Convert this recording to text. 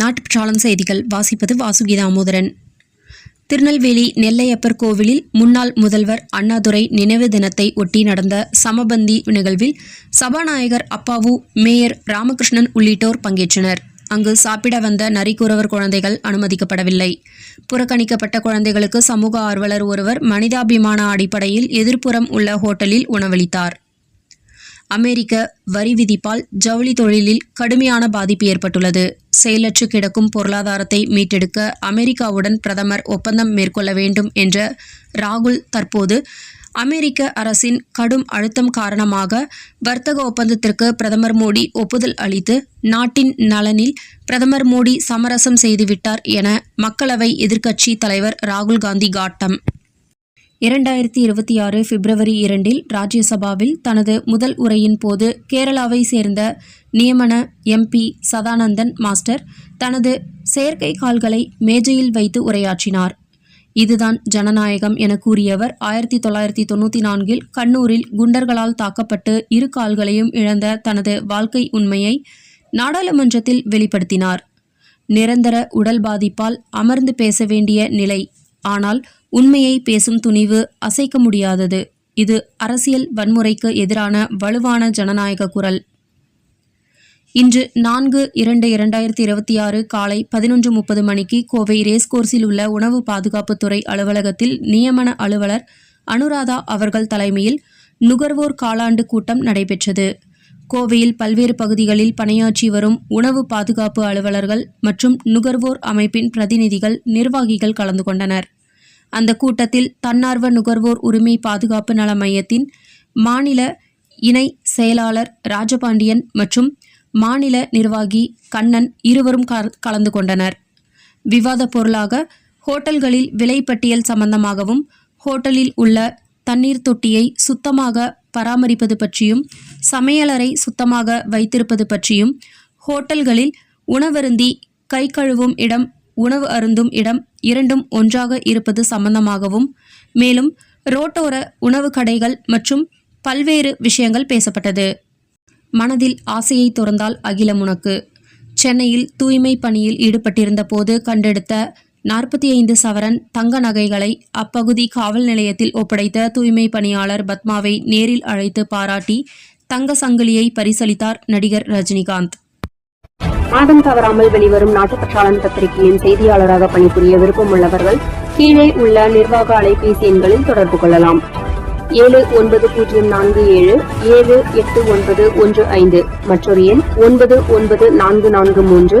நாட்டுப்பற்றாளன் செய்திகள். வாசிப்பது வாசுகி தாமோதரன் திருநெல்வேலி நெல்லையப்பர் கோவிலில் முன்னாள் முதல்வர் அண்ணாதுரை நினைவு தினத்தை ஒட்டி நடந்த சமபந்தி நிகழ்வில் சபாநாயகர் அப்பாவு மேயர் ராமகிருஷ்ணன் உள்ளிட்டோர் பங்கேற்றனர். அங்கு சாப்பிட வந்த நரிக்குறவர் குழந்தைகள் அனுமதிக்கப்படவில்லை. புறக்கணிக்கப்பட்ட குழந்தைகளுக்கு சமூக ஆர்வலர் ஒருவர் மனிதாபிமான அடிப்படையில் எதிர்ப்புறம் உள்ள ஹோட்டலில் உணவளித்தார். அமெரிக்க வரி விதிப்பால் ஜவுளி தொழிலில் கடுமையான பாதிப்பு ஏற்பட்டுள்ளது. செயலற்று கிடக்கும் பொருளாதாரத்தை மீட்டெடுக்க அமெரிக்காவுடன் பிரதமர் ஒப்பந்தம் மேற்கொள்ள வேண்டும் என்ற ராகுல் தற்போது அமெரிக்க அரசின் கடும் அழுத்தம் காரணமாக வர்த்தக ஒப்பந்தத்திற்கு பிரதமர் மோடி ஒப்புதல் அளித்து நாட்டின் நலனில் பிரதமர் மோடி சமரசம் செய்துவிட்டார் என மக்களவை எதிர்க்கட்சி தலைவர் ராகுல் காந்தி காட்டம். இரண்டாயிரத்தி இருபத்தி ஆறு பிப்ரவரி இரண்டில் ராஜ்யசபாவில் தனது முதல் உரையின் போது கேரளாவை சேர்ந்த நியமன எம்பி சதானந்தன் மாஸ்டர் தனது செயற்கை கால்களை மேஜையில் வைத்து உரையாற்றினார். இதுதான் ஜனநாயகம் என கூறியவர் ஆயிரத்தி தொள்ளாயிரத்தி தொண்ணூற்றி நான்கில் கண்ணூரில் குண்டர்களால் தாக்கப்பட்டு இரு கால்களையும் இழந்த தனது வாழ்க்கை உண்மையை நாடாளுமன்றத்தில் வெளிப்படுத்தினார். நிரந்தர உடல் பாதிப்பால் அமர்ந்து பேச வேண்டிய நிலை ஆனால் உண்மையை பேசும் துணிவு அசைக்க முடியாதது. இது அரசியல் வன்முறைக்கு எதிரான வலுவான ஜனநாயக குரல். இன்று நான்கு இரண்டு இரண்டாயிரத்தி இருபத்தி ஆறு காலை பதினொன்று முப்பது மணிக்கு கோவை ரேஸ்கோர்ஸில் உள்ள உணவு பாதுகாப்புத்துறை அலுவலகத்தில் நியமன அலுவலர் அனுராதா அவர்கள் தலைமையில் நுகர்வோர் காலாண்டு கூட்டம் நடைபெற்றது. கோவையில் பல்வேறு பகுதிகளில் பணியாற்றி வரும் உணவு பாதுகாப்பு அலுவலர்கள் மற்றும் நுகர்வோர் அமைப்பின் பிரதிநிதிகள் நிர்வாகிகள் கலந்து கொண்டனர். அந்த கூட்டத்தில் தன்னார்வ நுகர்வோர் உரிமை பாதுகாப்பு நல மையத்தின் மாநில இணை செயலாளர் ராஜபாண்டியன் மற்றும் மாநில நிர்வாகி கண்ணன் இருவரும் கல- கலந்து கொண்டனர். விவாத பொருளாக ஹோட்டல்களில் விலைப்பட்டியல் சம்பந்தமாகவும் ஹோட்டலில் உள்ள தண்ணீர் தொட்டியை சுத்தமாக பராமரிப்பது பற்றியும் சமையலறை சுத்தமாக வைத்திருப்பது பற்றியும் ஹோட்டல்களில் உணவருந்தி கை கழுவும் இடம் உணவு அருந்தும் இடம் இரண்டும் ஒன்றாக இருப்பது சம்பந்தமாகவும் மேலும் ரோட்டோர உணவு கடைகள் மற்றும் பல்வேறு விஷயங்கள் பேசப்பட்டது. மனதில் ஆசையை துறந்தால் அகிலம் உனக்கு. சென்னையில் தூய்மை பணியில் ஈடுபட்டிருந்த போது கண்டெடுத்த நாற்பத்தி ஐந்து சவரன் தங்க நகைகளை அப்பகுதி காவல் நிலையத்தில் ஒப்படைத்த தூய்மை பணியாளர் பத்மாவை நேரில் அழைத்து பாராட்டி தங்க சங்கிலியை பரிசளித்தார் நடிகர் ரஜினிகாந்த். மாதம் தவறாமல் வெளிவரும் நாட்டுப்பற்றாளன் பத்திரிகையின் செய்தியாளராக பணிபுரிய விருப்பமுள்ளவர்கள் கீழே உள்ள நிர்வாக அலைபேசி எண்களில் தொடர்பு கொள்ளலாம். ஏழு ஒன்பது பூஜ்ஜியம் நான்கு ஏழு ஏழு எட்டு ஒன்பது ஒன்று ஐந்து மற்றொரு எண் ஒன்பது ஒன்பது நான்கு நான்கு மூன்று